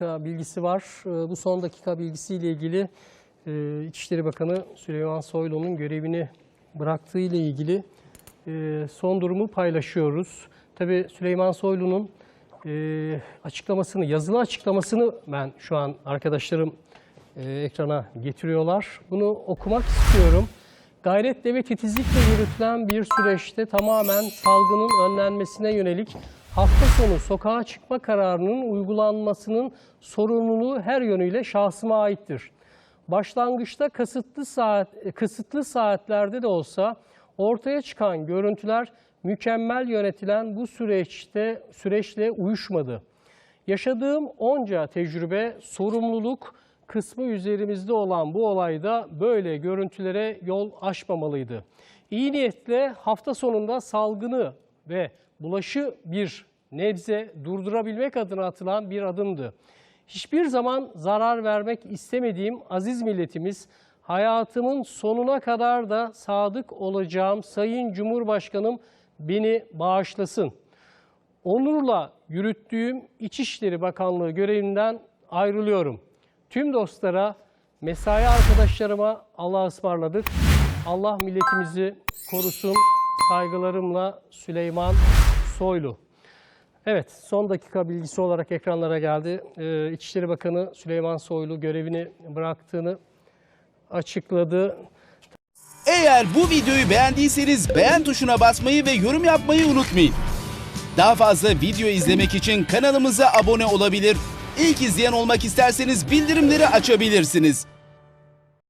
bilgisi var. Ee, Bu son dakika bilgisiyle ilgili e, İçişleri Bakanı Süleyman Soylu'nun görevini bıraktığı ile ilgili e, son durumu paylaşıyoruz. Tabii Süleyman Soylu'nun e, açıklamasını, yazılı açıklamasını ben şu an arkadaşlarım ekrana getiriyorlar. Bunu okumak istiyorum. Gayretle ve titizlikle yürütülen bir süreçte tamamen salgının önlenmesine yönelik hafta sonu sokağa çıkma kararının uygulanmasının sorumluluğu her yönüyle şahsıma aittir. Başlangıçta kasıtlı saat kısıtlı saatlerde de olsa ortaya çıkan görüntüler mükemmel yönetilen bu süreçte süreçle uyuşmadı. Yaşadığım onca tecrübe, sorumluluk kısmı üzerimizde olan bu olayda böyle görüntülere yol açmamalıydı. İyi niyetle hafta sonunda salgını ve bulaşı bir nebze durdurabilmek adına atılan bir adımdı. Hiçbir zaman zarar vermek istemediğim aziz milletimiz, hayatımın sonuna kadar da sadık olacağım Sayın Cumhurbaşkanım beni bağışlasın onurla yürüttüğüm İçişleri Bakanlığı görevinden ayrılıyorum. Tüm dostlara, mesai arkadaşlarıma Allah'a ısmarladık. Allah milletimizi korusun. Saygılarımla Süleyman Soylu. Evet, son dakika bilgisi olarak ekranlara geldi. Ee, İçişleri Bakanı Süleyman Soylu görevini bıraktığını açıkladı. Eğer bu videoyu beğendiyseniz beğen tuşuna basmayı ve yorum yapmayı unutmayın. Daha fazla video izlemek için kanalımıza abone olabilir. İlk izleyen olmak isterseniz bildirimleri açabilirsiniz.